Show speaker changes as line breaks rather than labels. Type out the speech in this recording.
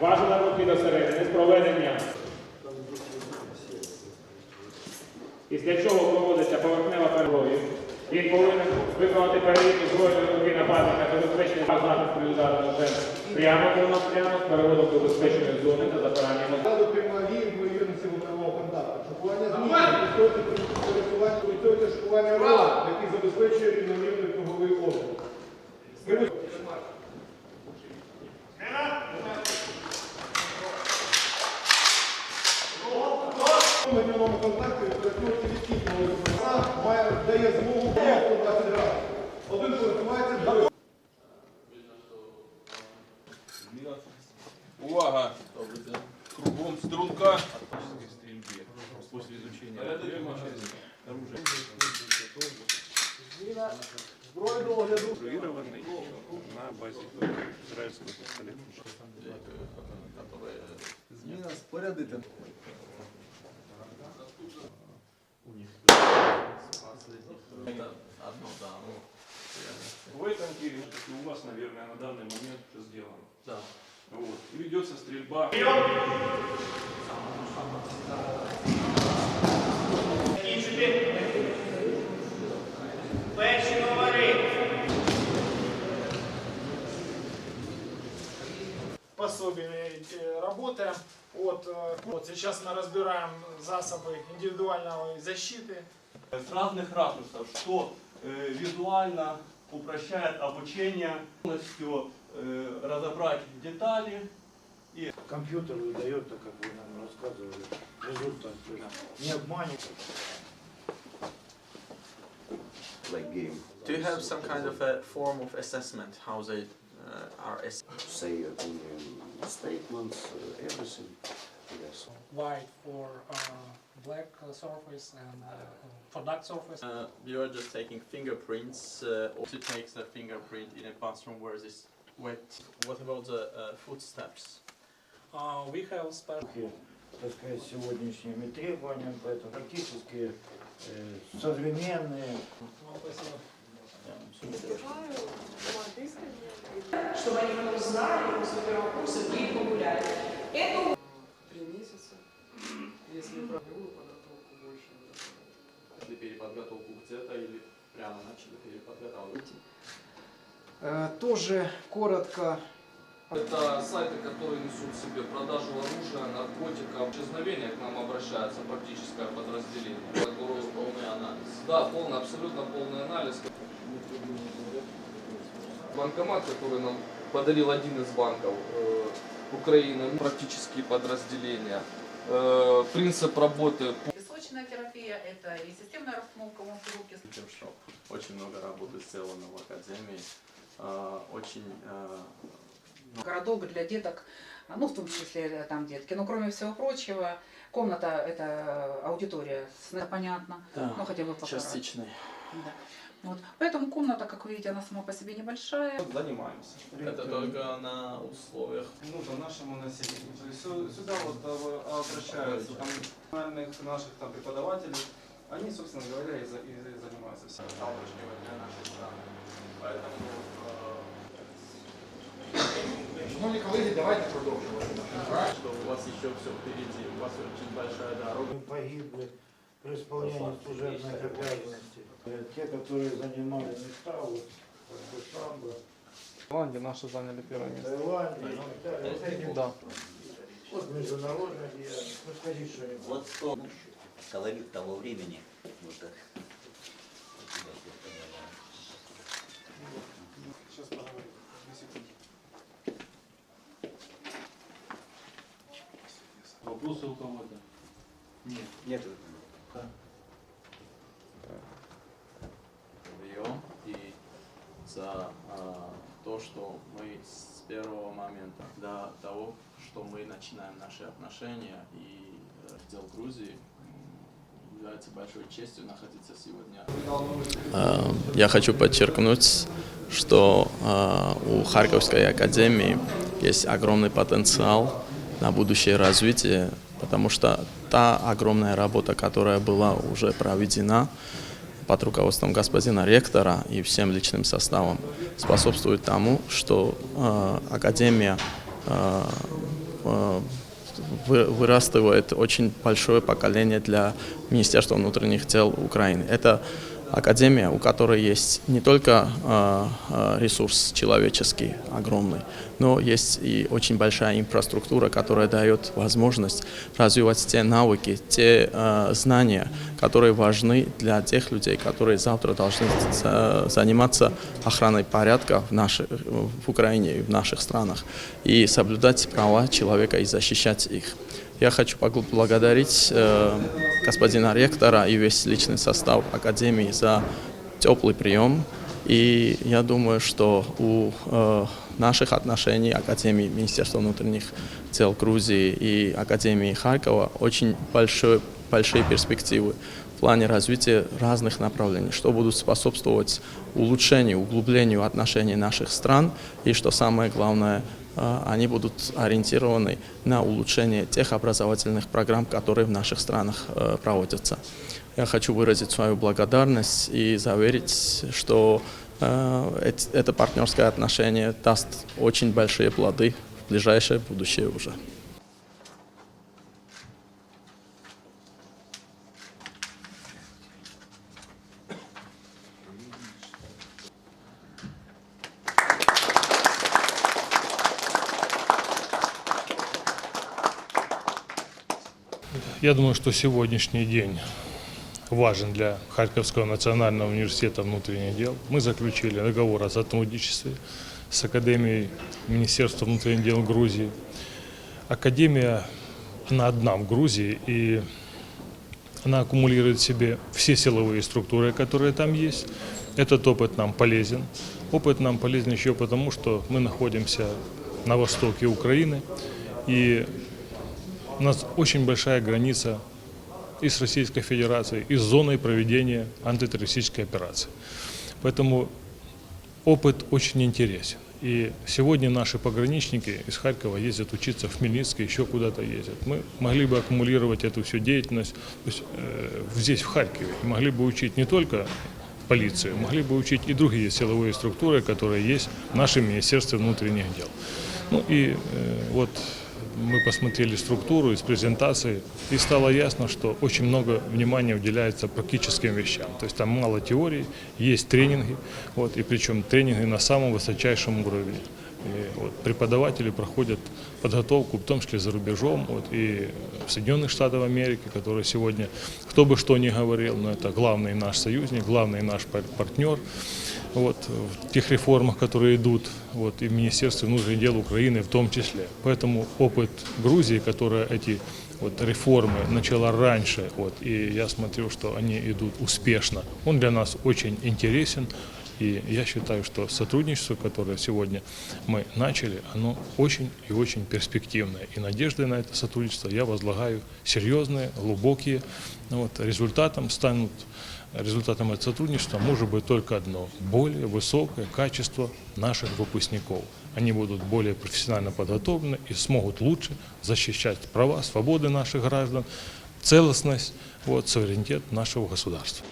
Важна руки середини з проведення. Після чого проводиться поверхнева переговір. Він повинен виконати перевірку збройної руки нападника та забезпечення захисту від удару прямо прямо нас, прямо з переводом до безпечної зони та запирання
Складу прямові ймовірності вогневого контакту. Шокування зміни, відсотки шокування рот, який забезпечує рівномірний круговий обмін. Зброю до огляду.
на базе израильского пистолета.
Зміна спорядити.
В этом деле, как и у вас, наверное, на данный момент сделано. Да. Вот. И ведется стрельба.
Перші номери.
пособиями э, работаем. Вот, э, вот сейчас мы разбираем засобы индивидуальной защиты.
с разных ракурсов, что э, визуально упрощает обучение, полностью э, разобрать детали.
компьютер выдает, так как вы нам рассказывали, результат. Не обманет.
Like game.
Do you have some kind of a form of assessment how they uh, are ass-
Say opinion, statements, uh, everything. Yes.
white for uh, black uh, surface and uh, for dark surface.
uh, you are just taking fingerprints uh, or to take the fingerprint in a bathroom where this wet. What about the uh, footsteps?
Uh, we have special
И, так сказать, сегодняшними требованиями, поэтому практически э, современные.
чтобы они потом знали после первого курса, где погуляли. Это
Три месяца. Если правовую подготовку больше.
Для переподготовку где-то или прямо начали переподготавливать?
Е, Тоже коротко
Это сайты, которые несут в себе продажу оружия, наркотиков. Исчезновение к нам обращается практическое подразделение. Которое-
Полный анализ.
Да, полный, абсолютно полный анализ. Банкомат, который нам подарил один из банков э, Украины, практические подразделения. Э, принцип работы
песочная терапия, это и системная расстановка
что очень много работы сделано в академии. А, Очень а,
Городок для деток, ну в том числе э, там детки. Но кроме всего прочего, комната это аудитория, это понятно, ну хотя бы пока.
частичный.
Да. Вот. Поэтому комната, как вы видите, она сама по себе небольшая.
занимаемся.
Это только на условиях
нужно нашему населению. То есть сю- сюда вот э, обращаются там наших там преподавателей. Они, собственно говоря, и, и занимаются всем.
для нашей страны. Поэтому
Шановні колеги, давайте продовжимо.
э, что у вас еще все впереди, у вас очень большая дорога.
Погибли при исполнении служебных обязанностей. Э, Те, которые занимали места, вот, как бы самбо,
Голландия наши заняли первое
Таиланд, ну, Италия, вот эти
Да.
вот международная деятельность. Ну, скажи что-нибудь.
Вот что колорит того времени. Вот так.
У кого-то? Нет.
Нет.
Прием и за а, то, что мы с первого момента до того, что мы начинаем наши отношения и раздел Грузии, м, является большой честью находиться сегодня.
Я хочу подчеркнуть
что э, у Харьковской академии есть огромный потенциал на будущее развитие, потому что та огромная работа, которая была уже проведена под руководством господина ректора и всем личным составом, способствует тому, что э, академия э, э, вы- вырастывает очень большое поколение для Министерства внутренних дел Украины. Это академия, у которой есть не только э, э, ресурс человеческий огромный, но есть и очень большая инфраструктура, которая дает возможность развивать те навыки, те э, знания, которые важны для тех людей, которые завтра должны за- заниматься охраной порядка в, нашей, в Украине и в наших странах и соблюдать права человека и защищать их. Я хочу поблагодарить э, господина ректора и весь личный состав Академии за теплый прием. И я думаю, что у э, наших отношений Академии Министерства внутренних дел Грузии и Академии Харькова очень большой, большие перспективы в плане развития разных направлений, что будут способствовать улучшению, углублению отношений наших стран и, что самое главное, они будут ориентированы на улучшение тех образовательных программ, которые в наших странах э, проводятся. Я хочу выразить свою благодарность и заверить, что э, эт- это партнерское отношение даст очень большие плоды в ближайшее будущее уже.
Я думаю, что сегодняшний день важен для Харьковского национального университета внутренних дел. Мы заключили договор о сотрудничестве с Академией Министерства внутренних дел Грузии. Академия, она одна в Грузии, и она аккумулирует в себе все силовые структуры, которые там есть. Этот опыт нам полезен. Опыт нам полезен еще потому, что мы находимся на востоке Украины, и у нас очень большая граница и с Российской Федерацией, и с зоной проведения антитеррористической операции. Поэтому опыт очень интересен. И сегодня наши пограничники из Харькова ездят учиться в Хмельницкий, еще куда-то ездят. Мы могли бы аккумулировать эту всю деятельность то есть, э, здесь, в Харькове. Могли бы учить не только полицию, могли бы учить и другие силовые структуры, которые есть в нашем Министерстве внутренних дел. Ну и э, вот мы посмотрели структуру из презентации, и стало ясно, что очень много внимания уделяется практическим вещам. То есть там мало теории, есть тренинги, вот, и причем тренинги на самом высочайшем уровне. И вот преподаватели проходят подготовку, в том числе за рубежом, вот, и в Соединенных Штатах Америки, которые сегодня, кто бы что ни говорил, но это главный наш союзник, главный наш пар- партнер вот, в тех реформах, которые идут вот, и в Министерстве внутренних дел Украины в том числе. Поэтому опыт Грузии, которая эти вот, реформы начала раньше, вот, и я смотрю, что они идут успешно, он для нас очень интересен. И я считаю, что сотрудничество, которое сегодня мы начали, оно очень и очень перспективное. И надежды на это сотрудничество я возлагаю серьезные, глубокие. Ну Вот, результатом станут результатом этого сотрудничества может быть только одно – более высокое качество наших выпускников. Они будут более профессионально подготовлены и смогут лучше защищать права, свободы наших граждан, целостность, вот, суверенитет нашего государства.